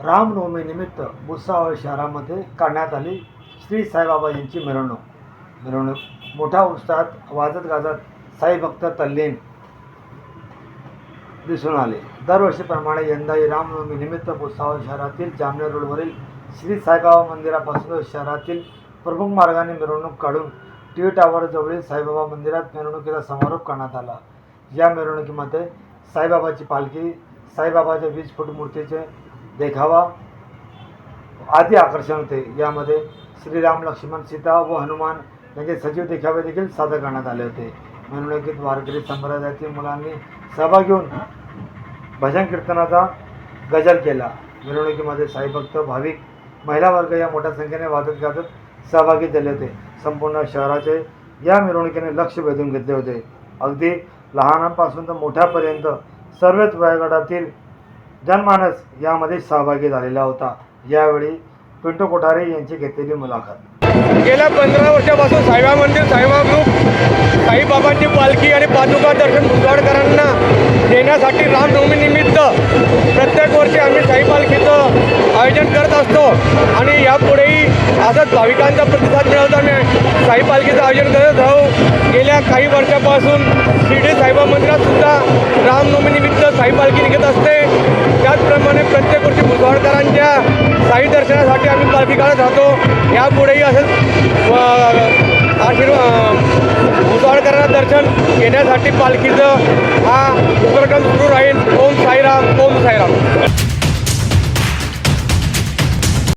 रामनवमीनिमित्त भुसावळ शहरामध्ये काढण्यात आली श्री साईबाबा यांची मिरवणूक. मिरवणूक. मोठ्या उत्साहात वाजत गाजत साई भक्त तल्लीन दिसून आले. दरवर्षीप्रमाणे यंदाही रामनवमीनिमित्त भुसावळ शहरातील जामनेर रोडवरील श्री साईबाबा मंदिरापासून शहरातील प्रमुख मार्गाने मिरवणूक काढून टी टावर जवळील साईबाबा मंदिरात मिरवणुकीचा समारोप करण्यात आला. या मिरवणुकीमध्ये साईबाबाची पालखी साईबाबाच्या वीस फूट मूर्तीचे देखावा. आदी आकर्षण होते. यामध्ये श्रीराम लक्ष्मण सीता व हनुमान यांचे सजीव देखावे देखील सादर करण्यात आले होते. मिरवणुकीत वारकरी संप्रदायातील मुलांनी सहभाग घेऊन भजन कीर्तनाचा गजर केला. मिरवणुकीमध्ये साईभक्त भाविक महिला वर्ग या मोठ्या संख्येने वादत गाजत सहभागी झाले होते. संपूर्ण शहराचे या मिरवणुकीने लक्ष वेधून घेतले होते. अगदी लहानांपासून तर मोठ्यापर्यंत सर्वच वयोगटातील जनमानस यामध्ये सहभागी झालेला होता. यावेळी पिंटू कोठारे यांची घेतलेली मुलाखत. गेल्या पंधरा वर्षापासून साईबा मंदिर साईबा ग्रुप साईबाबांची पालखी आणि पादुका दर्शन भुजवाडकरांना देण्यासाठी रामनवमीनिमित्त प्रत्येक वर्षी आम्ही साई पालखीचं आयोजन करत असतो. आणि यापुढेही असंच भाविकांचा प्रतिसाद मिळवत. आम्ही साई पालखीचं आयोजन करत राहू गेल्या काही वर्षापासून शिर्डी साईबा मंदिरात सुद्धा रामनवमीनिमित्त साई पालखी निघत असते त्याचप्रमाणे प्रत्येक वर्षी भुजवाडकरांच्या साई दर्शनासाठी आम्ही पालखी राहतो. यापुढेही असंच आशीर्वाद भुजवाडकरांना दर्शन घेण्यासाठी पालखीचं हा उपक्रम सुरू राहील. ओम साईराम ओम साईराम.